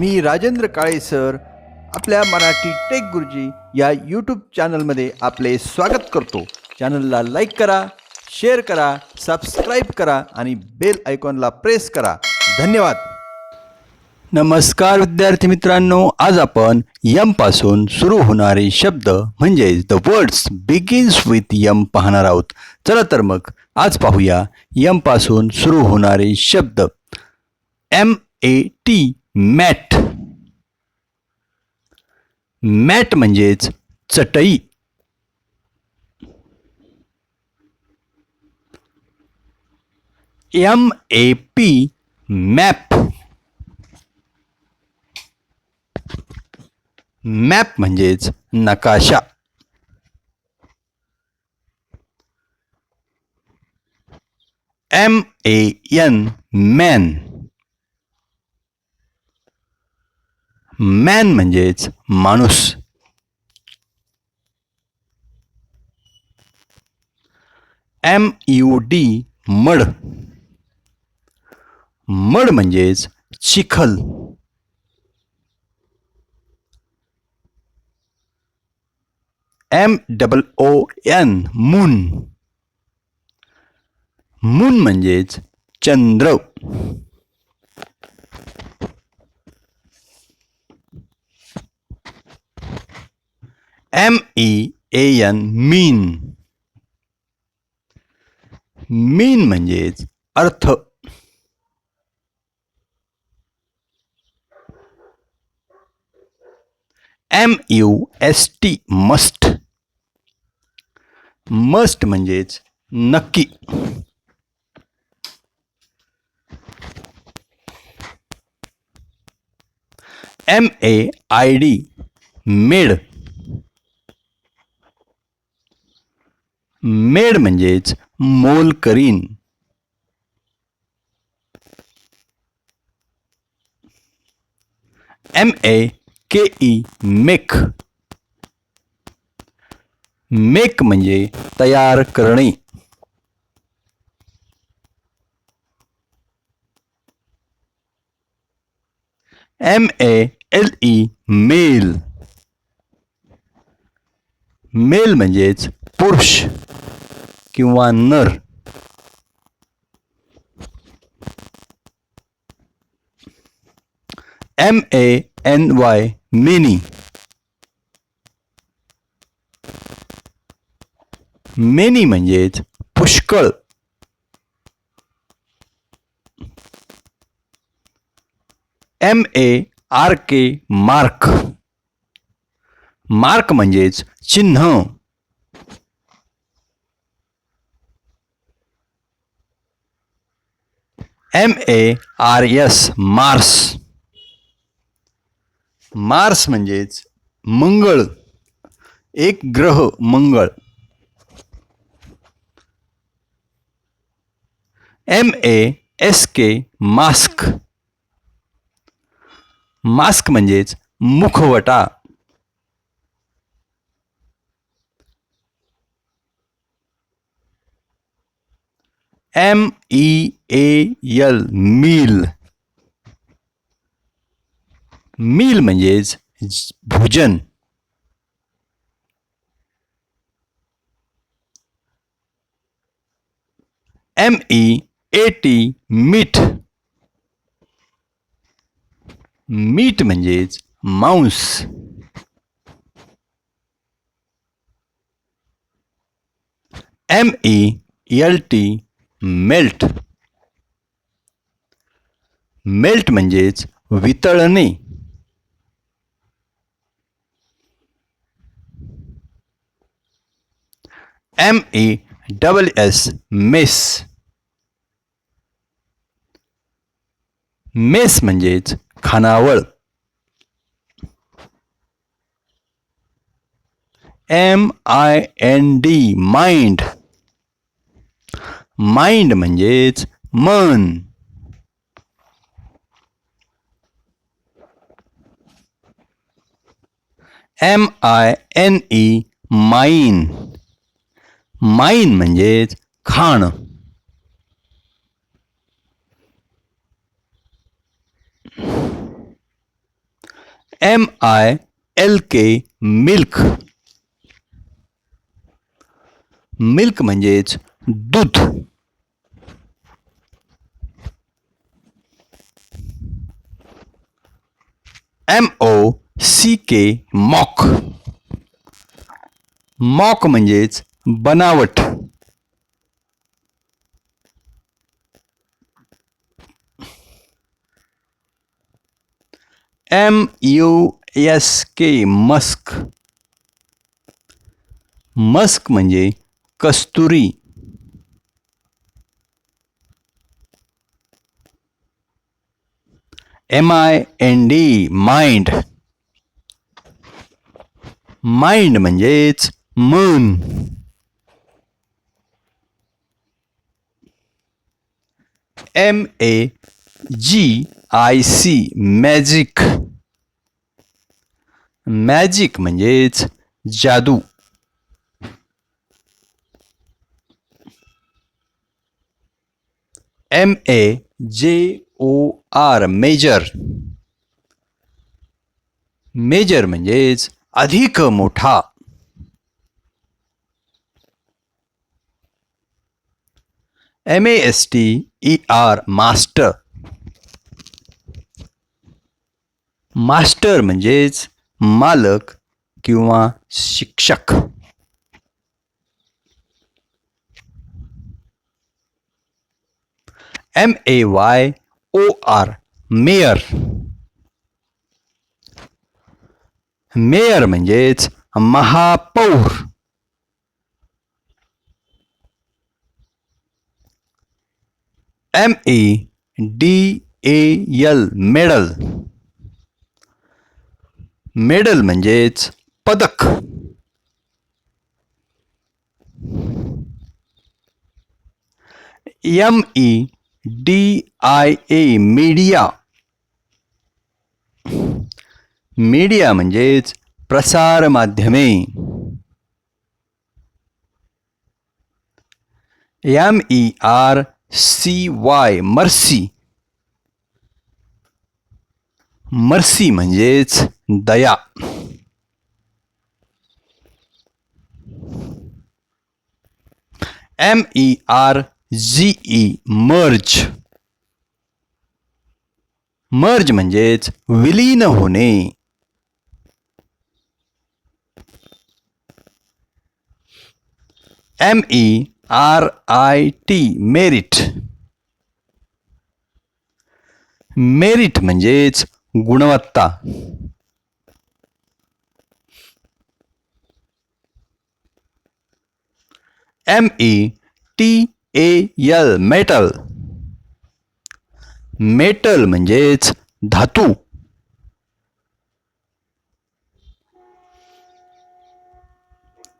मी Rajendra Kale sir आपल्या Marathi take गुरुजी या YouTube चॅनलमध्ये आपले स्वागत करतो. चॅनलला लाईक करा शेअर करा सबस्क्राईब करा आणि बेल आयकॉनला प्रेस करा. धन्यवाद. नमस्कार विद्यार्थी मित्रांनो आज आपण यमपासून सुरू होणारे शब्द म्हणजेच the words begins with M पाहणार आहोत. चला तर मग आज पाहूया यमपासून सुरू होणारे शब्द. M A T mat. Mat म्हणजेच चटई. M A P map. Map म्हणजेच नकाशा. M A N man man म्हणजेच माणूस. M U D mud. Mud म्हणजेच चिखल. M double O N moon moon म्हणजेच चंद्र. M E A N mean mean म्हणजेच अर्थ. M U S T must must म्हणजेच नक्की. M A I D maid. Maid म्हणजेच मोल करीन. एम ए के ई मेक मेक म्हणजे तयार करणे. M A L E male. Male म्हणजेच पुरुष. किंवा नर M A N Y many many म्हणजेच पुष्कळ. M A R K mark mark म्हणजेच चिन्ह. M A R S Mars Mars म्हणजेच मंगळ. एक ग्रह मंगळ. M A S K mask. Mask म्हणजेच मुखवटा. एम ई एल मील मील म्हणजेच भोजन. एम ई ए टी मीठ मीठ म्हणजेच मांस. M E L T melt. Melt म्हणजेच वितळणे. M E double S mess. Mess म्हणजेच खानावळ. M I N D mind mind म्हणजेच मन. M I N E mine mine म्हणजेच खाण. M I L K milk milk म्हणजेच दूध. एम ओ सी के mock mock म्हणजेच बनावट. M U S K musk musk म्हणजे कस्तुरी. M I N D mind mind म्हणजेच मन. M A G I C magic magic म्हणजेच जादू. M A J O R major major म्हणजेच अधिक मोठा. M A S T E R master master म्हणजेच मालक किंवा शिक्षक. M A Y O R mayor mayor म्हणजेच महापौर M A D A L medal medal म्हणजेच पदक. M E D I A media media म्हणजेच प्रसार माध्यमे. M E R C Y mercy. Mercy म्हणजेच दया. एम ई आर जी ई मर्ज merge म्हणजेच विलीन होणे. M E R I T merit merit म्हणजेच गुणवत्ता. M E T A L metal metal म्हणजेच धातू.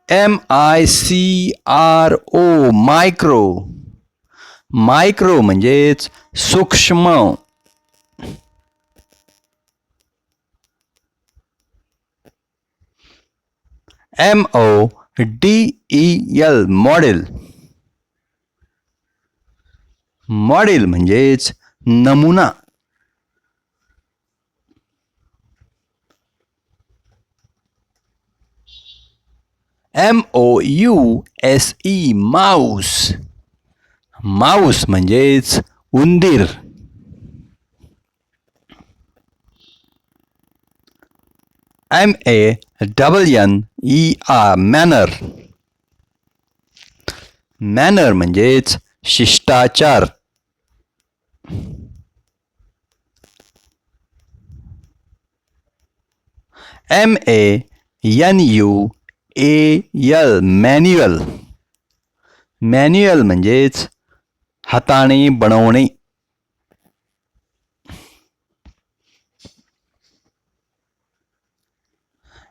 M I C R O micro micro म्हणजेच सूक्ष्म. M O D E L model model म्हणजेच नमुना. M O U S E mouse. Mouse म्हणजेच उंदीर. M A double N E R manner manner म्हणजेच शिष्टाचार. M A N U A L manual manual म्हणजेच हाताने, बनवणे.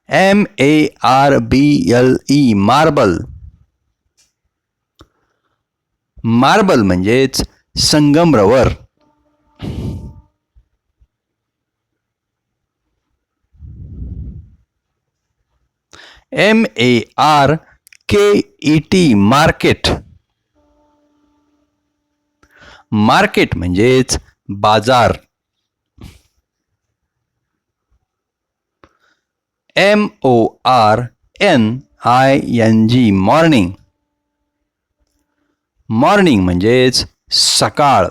M A R B L E marble marble म्हणजेच संगमरवर. M A R के ई टी मार्केट मार्केट म्हणजेच बाज़ार. M O R N I N G morning morning म्हणजेच सकाळ.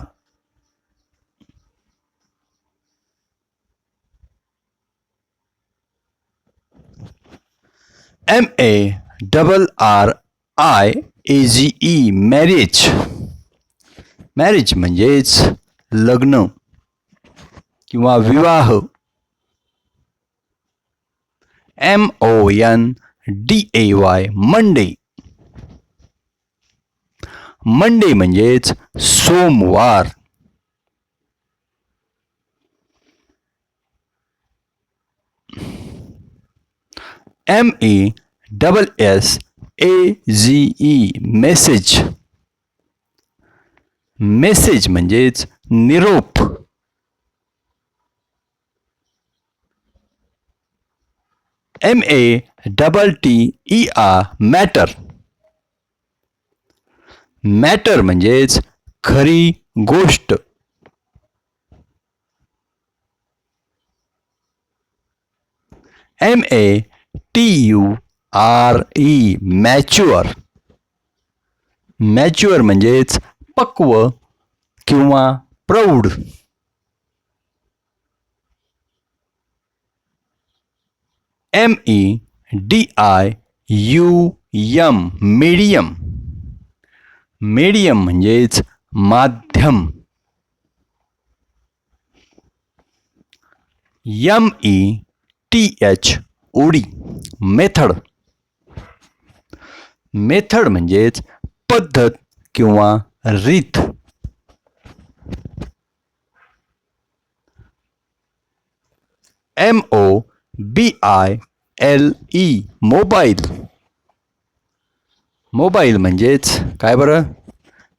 M A double R I A G E marriage marriage म्हणजेच लग्न किंवा विवाह. M O N D A Y Monday Monday म्हणजेच सोमवार. M E double S A G E message message म्हणजेच निरोप. M A double T E R matter matter म्हणजेच खरी गोष्ट. M A T U R E mature mature म्हणजेच पक्व किंवा प्रौढ. M E D I U M medium medium म्हणजेच माध्यम. M E T H O D method. Method म्हणजेच पद्धत किंवा रीत. M O B I L E mobile. Mobile म्हणजेच काय बरं?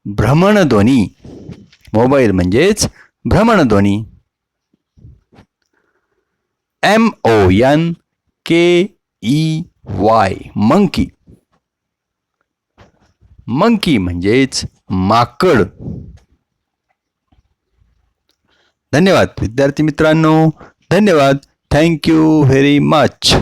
भ्रमणध्वनी. मोबाईल म्हणजेच भ्रमणध्वनी. एम ओ एन के ई वाय मंकी मंकी म्हणजेच माकड. धन्यवाद विद्यार्थी मित्रांनो. धन्यवाद. Thank you very much